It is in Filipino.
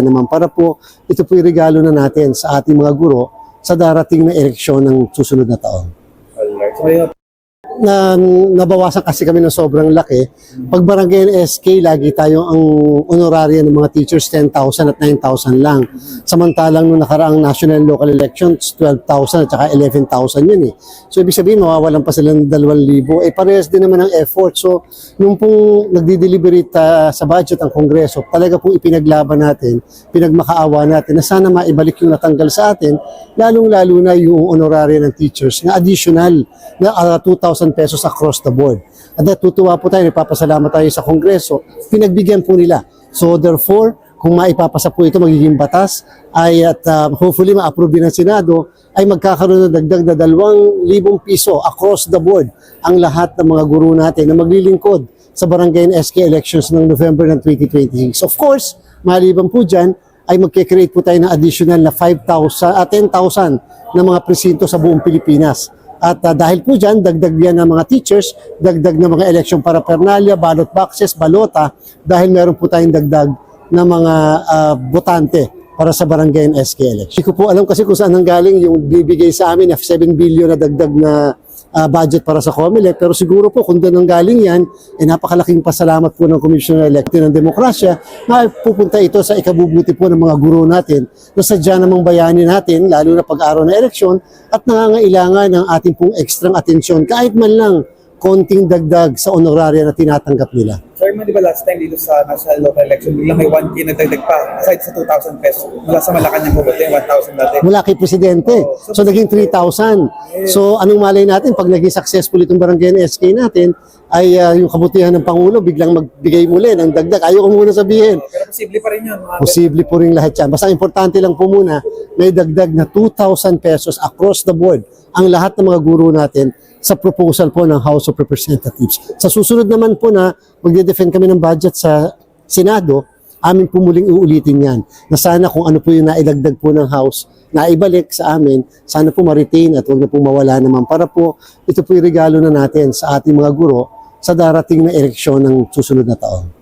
naman para po ito po yung regalo na natin sa ating mga guro sa darating na eleksyon ng susunod na taon. Alright. So, Na, nabawasan kasi kami ng sobrang laki. Pag barangay ng SK, lagi tayo ang honoraria ng mga teachers 10,000 at 9,000 lang. Samantalang nung nakaraang national and local elections, 12,000 at saka 11,000 yun eh. So ibig sabihin, mawawalan pa sila ng 2,000. Eh parehas din naman ang effort. So nung pong nagdi-deliberate ah, sa budget ang Kongreso, talaga pong ipinaglaban natin, pinagmakaawa natin na sana maibalik yung natanggal sa atin, lalong-lalo na yung honoraria ng teachers na additional na ah, 2,000 pesos across the board. At natutuwa po tayo, nagpapasalamat tayo sa Kongreso, pinagbigyan po nila. So therefore, kung maipapasa po ito magiging batas ay at ah, hopefully ma-approve din ng Senado ay magkakaroon ng dagdag na 2,000 piso across the board ang lahat ng mga guro natin na maglilingkod sa barangay and SK elections ng November ng 2026. Of course, maliban po dyan, ay magkikreate po tayo ng additional na 5,000 at 10,000 na mga presinto sa buong Pilipinas. At ah, dahil po dyan, dagdag yan ng mga teachers, dagdag ng mga election paraphernalia, ballot boxes, balota, dahil meron po tayong dagdag ng mga ah, botante para sa barangay and SK election. Hindi ko po alam kasi kung saan nanggaling yung bibigay sa amin na 7 billion na dagdag na ah, budget para sa COMELEC. Pero siguro po kung doon nanggaling yan, eh napakalaking pasalamat po ng Commissioner Elected ng Demokrasya na pupunta ito sa ikabubuti po ng mga guro natin na sadya namang bayani natin, lalo na pag-araw na eleksyon, at nangangailangan ng ating pong ekstrang atensyon kahit man lang konting dagdag sa honoraria na tinatanggap nila. Sir, di ba last time dito sa national local election, biglang may 1K na dagdag pa, aside sa 2,000 pesos. Mula sa Malacanang yung 1,000 dati. mula kay Presidente. So naging 3,000. So anong malay natin pag naging successful itong barangay ng SK natin ay ah, yung kabutihan ng Pangulo biglang magbigay muli ng dagdag. Ayaw ko muna sabihin. Pero posible pa rin yun. Mga Posible po rin lahat yan. Basta importante lang po muna may dagdag na 2,000 pesos across the board ang lahat ng mga guro natin sa proposal po ng House of Representatives. Sa susunod naman po na magde-defend kami ng budget sa Senado, amin po muling uulitin yan. Na sana kung ano po yung nailagdag po ng House, na ibalik sa amin, sana po ma-retain at huwag na po mawala naman para po ito po yung regalo na natin sa ating mga guro sa darating na eleksyon ng susunod na taon.